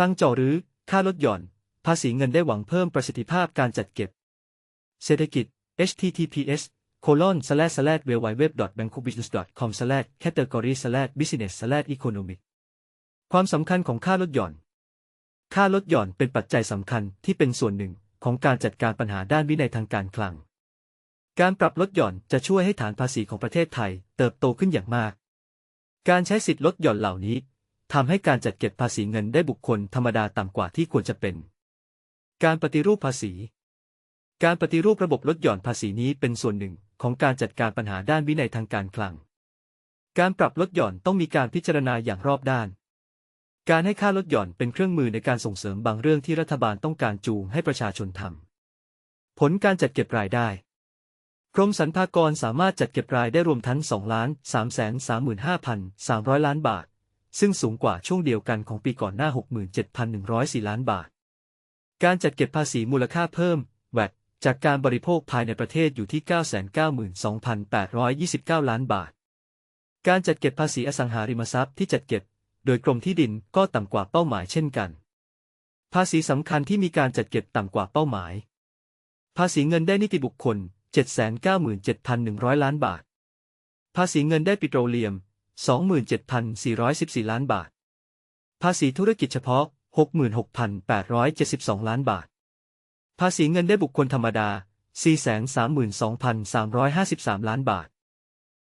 คลังเจาะหรือค่าลดหย่อน ภาษีเงินได้หวังเพิ่มประสิทธิภาพการจัดเก็บ เศรษฐกิจ https colon slash slash w w w b a n k o k b u s i n e s s c o m slash category slash business slash economic ความสำคัญของค่าลดหย่อน ค่าลดหย่อนเป็นปัจจัยสำคัญที่เป็นส่วนหนึ่งของการจัดการปัญหาด้านวินัยทางการคลัง การปรับลดหย่อนจะช่วยให้ฐานภาษีของประเทศไทยเติบโตขึ้นอย่างมาก การใช้สิทธิลดหย่อนเหล่านี้ ทำให้การจัดเก็บภาษีเงินได้บุคคลธรรมดาต่ำกว่าที่ควรจะเป็น การปฏิรูปภาษี การปฏิรูประบบลดหย่อนภาษีนี้เป็นส่วนหนึ่งของการจัดการปัญหาด้านวินัยทางการคลัง การปรับลดหย่อนต้องมีการพิจารณาอย่างรอบด้าน การให้ค่าลดหย่อนเป็นเครื่องมือในการส่งเสริมบางเรื่องที่รัฐบาลต้องการจูงให้ประชาชนทำ ผลการจัดเก็บรายได้กรมสรรพากรสามารถจัดเก็บรายได้รวมทั้ง2ล้าน3 3 5 3 0 0 ล้านบาท ซึ่งสูงกว่าช่วงเดียวกันของปีก่อนหน้า 67,104 ล้านบาท การจัดเก็บภาษีมูลค่าเพิ่ม VAT จากการบริโภคภายในประเทศอยู่ที่ 992,829 ล้านบาท การจัดเก็บภาษีอสังหาริมทรัพย์ที่จัดเก็บ โดยกรมที่ดินก็ต่ำกว่าเป้าหมายเช่นกัน ภาษีสำคัญที่มีการจัดเก็บต่ำกว่าเป้าหมาย ภาษีเงินได้นิติบุคคล 797,100 ล้านบาท ภาษีเงินได้ปิโตรเลียม 27,414 ล้านบาท ภาษีธุรกิจเฉพาะ 66,872 ล้านบาท ภาษีเงินได้บุคคลธรรมดา 432,353 ล้านบาท